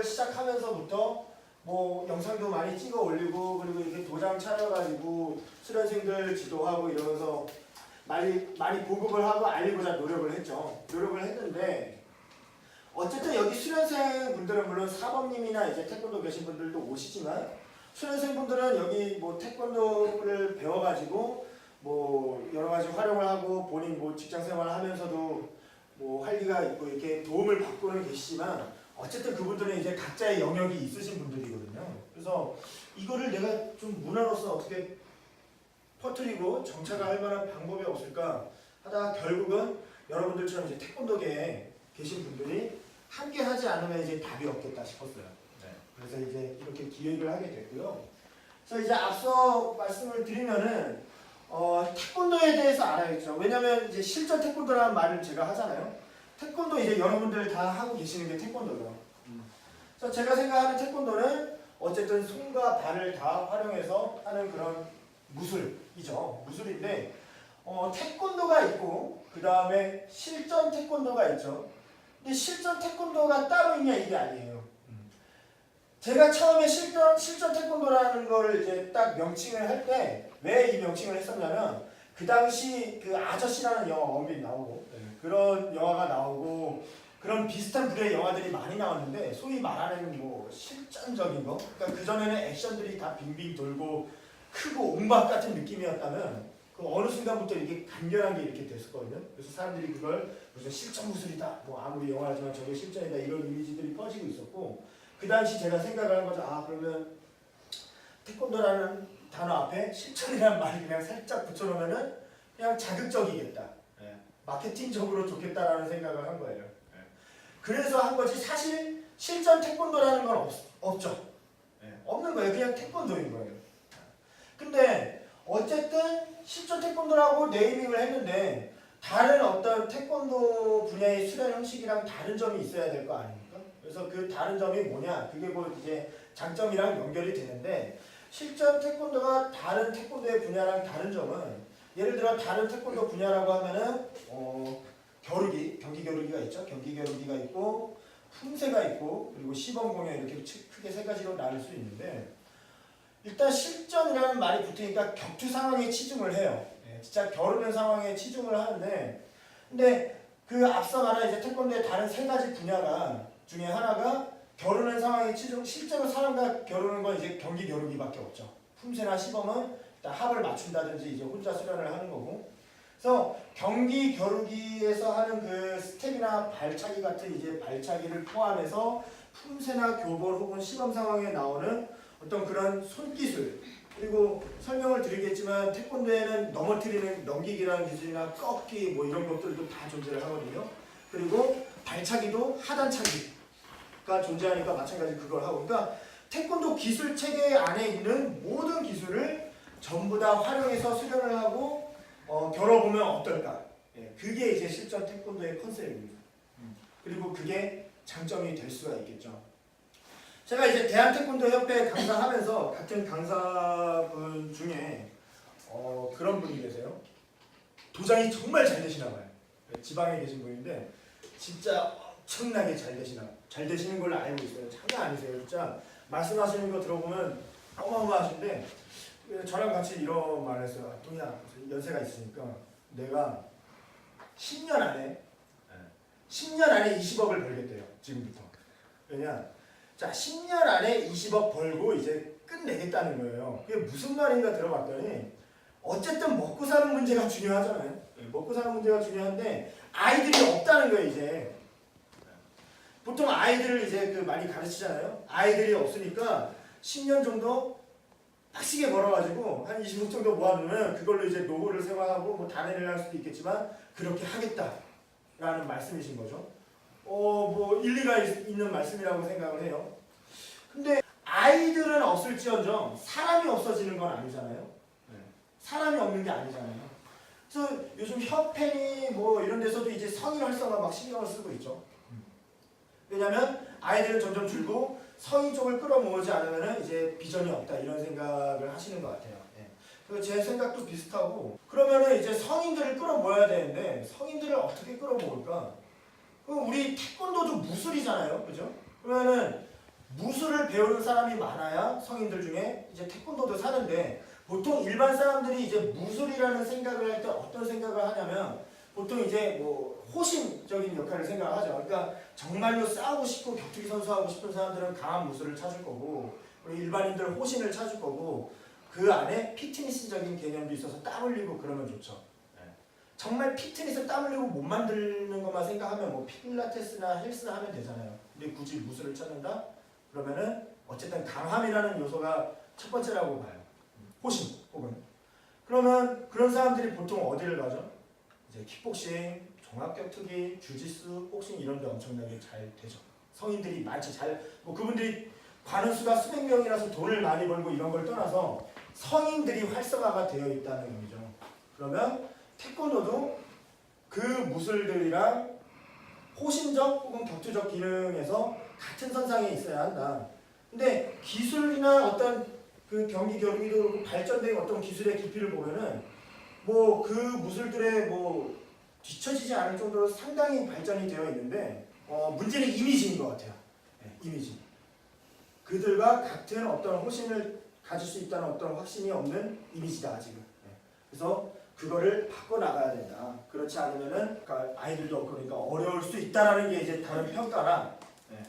수업을 시작하면서부터 뭐 영상도 많이 찍어 올리고 그리고 이렇게 도장 차려가지고 수련생들 지도하고 이러면서 많이 많이 보급을 하고 알리고자 노력을 했죠. 노력을 했는데 어쨌든 여기 수련생 분들은 물론 사범님이나 이제 태권도 계신 분들도 오시지만 수련생 분들은 여기 뭐 태권도를 배워가지고 뭐 여러 가지 활용을 하고 본인 뭐 직장 생활을 하면서도 뭐 활기가 있고 이렇게 도움을 받고는 계시지만 어쨌든 그분들은 이제 각자의 영역이 있으신 분들이거든요. 그래서 이거를 내가 좀 문화로서 어떻게 퍼뜨리고 정착을 할 만한 방법이 없을까 하다가 결국은 여러분들처럼 이제 태권도계에 계신 분들이 함께 하지 않으면 이제 답이 없겠다 싶었어요. 네. 그래서 이제 이렇게 기획을 하게 됐고요. 그래서 이제 앞서 말씀을 드리면은 어, 태권도에 대해서 알아야겠죠. 왜냐면 이제 실전 태권도라는 말을 제가 하잖아요. 태권도 이제 여러분들 다 하고 계시는 게 태권도죠. 그래서 제가 생각하는 태권도는 어쨌든 손과 발을 다 활용해서 하는 그런 무술이죠. 무술인데 어, 태권도가 있고 그 다음에 실전 태권도가 있죠. 근데 실전 태권도가 따로 있냐 이게 아니에요. 제가 처음에 실전 실전 태권도라는 거를 이제 딱 명칭을 할 때 왜 이 명칭을 했었냐면 그 당시 그 아저씨라는 영화 원빈 나오고 그런 영화가 나오고 그런 비슷한 부류의 영화들이 많이 나왔는데 소위 말하는 뭐 실전적인 거 그러니까 그 전에는 액션들이 다 빙빙 돌고 크고 옹박 같은 느낌이었다면 그 어느 순간부터 이게 간결한 게 이렇게 됐었거든요. 그래서 사람들이 그걸 무슨 실전 무술이다, 뭐 아무리 영화지만 저게 실전이다 이런 이미지들이 퍼지고 있었고 그 당시 제가 생각을 한 거죠. 아 그러면 태권도라는 단어 앞에 실전이라는 말이 그냥 살짝 붙여놓으면은 그냥 자극적이겠다. 예. 마케팅적으로 좋겠다라는 생각을 한 거예요. 예. 그래서 한 거지 사실 실전 태권도라는 건 없, 없죠. 예. 없는 거예요. 그냥 태권도인 거예요. 근데 어쨌든 실전 태권도라고 네이밍을 했는데 다른 어떤 태권도 분야의 수련 형식이랑 다른 점이 있어야 될 거 아닙니까? 그래서 그 다른 점이 뭐냐? 그게 뭐 이제 장점이랑 연결이 되는데 실전 태권도가 다른 태권도의 분야랑 다른 점은 예를 들어 다른 태권도 분야라고 하면은 어, 겨루기, 경기 겨루기가 있죠. 경기 겨루기가 있고 품새가 있고 그리고 시범 공연 이렇게 크게 세 가지로 나눌 수 있는데 일단 실전이라는 말이 붙으니까 격투 상황에 치중을 해요. 예, 진짜 겨루는 상황에 치중을 하는데 근데 그 앞서 말한 이제 태권도의 다른 세 가지 분야가 중에 하나가 겨루는 상황에 치중 실제로 사람과 겨루는 건 이제 경기 겨루기밖에 없죠. 품새나 시범은 일단 합을 맞춘다든지 이제 혼자 수련을 하는 거고. 그래서 경기 겨루기에서 하는 그 스텝이나 발차기 같은 이제 발차기를 포함해서 품새나 교본 혹은 시범 상황에 나오는 어떤 그런 손기술 그리고 설명을 드리겠지만 태권도에는 넘어뜨리는 넘기기라는 기술이나 꺾기 뭐 이런 것들도 다 존재를 하거든요. 그리고 발차기도 하단차기 가 존재하니까 마찬가지 그걸 하고 그러니까 태권도 기술 체계 안에 있는 모든 기술을 전부 다 활용해서 수련을 하고 어, 겨뤄보면 어떨까? 예, 그게 이제 실전 태권도의 컨셉입니다. 음, 그리고 그게 장점이 될 수가 있겠죠. 제가 이제 대한태권도협회 강사하면서 같은 강사분 중에 어, 그런 분이 계세요. 도장이 정말 잘 되시나 봐요. 지방에 계신 분인데 진짜 엄청나게 잘 되시나 잘 되시는 걸로 알고 있어요. 장난 아니세요, 진짜 말씀하시는 거 들어보면 어마어마하신데 저랑 같이 이런 말을 했어요. 아, 동이야 연세가 있으니까 내가 10년 안에 10년 안에 20억을 벌겠대요. 지금부터. 왜냐? 자, 10년 안에 20억 벌고 이제 끝내겠다는 거예요. 그게 무슨 말인가 들어봤더니 어쨌든 먹고 사는 문제가 중요하잖아요. 네, 먹고 사는 문제가 중요한데 아이들이 없다는 거예요, 이제. 보통 아이들을 이제 그 많이 가르치잖아요. 아이들이 없으니까 10년 정도 빡시게 벌어가지고 한 20억 정도 모아두면 그걸로 이제 노후를 생활하고 뭐 일을 할 수도 있겠지만 그렇게 하겠다라는 말씀이신 거죠. 어, 뭐 일리가 있, 있는 말씀이라고 생각을 해요. 근데 아이들은 없을지언정 사람이 없어지는 건 아니잖아요. 사람이 없는 게 아니잖아요. 그래서 요즘 협회니 뭐 이런 데서도 이제 성인 활성화 막 신경을 쓰고 있죠. 왜냐하면 아이들은 점점 줄고 성인 쪽을 끌어모으지 않으면 이제 비전이 없다 이런 생각을 하시는 것 같아요. 예. 그제 생각도 비슷하고 그러면은 이제 성인들을 끌어모아야 되는데 성인들을 어떻게 끌어모을까? 그럼 우리 태권도도 무술이잖아요, 그죠? 그러면은 무술을 배우는 사람이 많아야 성인들 중에 이제 태권도도 사는데 보통 일반 사람들이 이제 무술이라는 생각을 할 때 어떤 생각을 하냐면 보통 이제 뭐 호신적인 역할을 생각하죠. 그러니까 정말로 싸우고 싶고 격투기 선수하고 싶은 사람들은 강한 무술을 찾을 거고 우리 일반인들 호신을 찾을 거고 그 안에 피트니스적인 개념도 있어서 땀 흘리고 그러면 좋죠. 네. 정말 피트니스 땀 흘리고 못 만드는 것만 생각하면 뭐 필라테스나 헬스나 하면 되잖아요. 근데 굳이 무술을 찾는다? 그러면은 어쨌든 강함이라는 요소가 첫 번째라고 봐요. 호신 혹은 그러면 그런 사람들이 보통 어디를 가죠? 이제 킥복싱, 종합격투기, 주짓수, 복싱 이런 데 엄청나게 잘 되죠. 성인들이 많지 잘 뭐 그분들이 가는 수가 수백 명이라서 돈을 많이 벌고 이런 걸 떠나서 성인들이 활성화가 되어 있다는 의미죠. 그러면 태권도도 그 무술들이랑 호신적 혹은 격투적 기능에서 같은 선상에 있어야 한다. 근데 기술이나 어떤 그 경기 경기도 발전된 어떤 기술의 깊이를 보면은 뭐 그 무술들의 뭐 뒤처지지 않을 정도로 상당히 발전이 되어 있는데 어 문제는 이미지인 것 같아요. 네, 이미지. 그들과 같은 어떤 호신을 가질 수 있다는 어떤 확신이 없는 이미지다 아직은. 네. 그래서 그거를 바꿔 나가야 된다. 그렇지 않으면은 그러니까 아이들도 그러니까 어려울 수 있다라는 게 이제 다른 평가라. 네.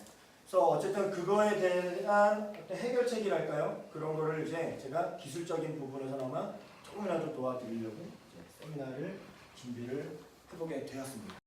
그래서 어쨌든 그거에 대한 해결책이랄까요? 그런 거를 이제 제가 기술적인 부분에서나마 조금이라도 도와드리려고 세미나를 준비를 해보게 되었습니다.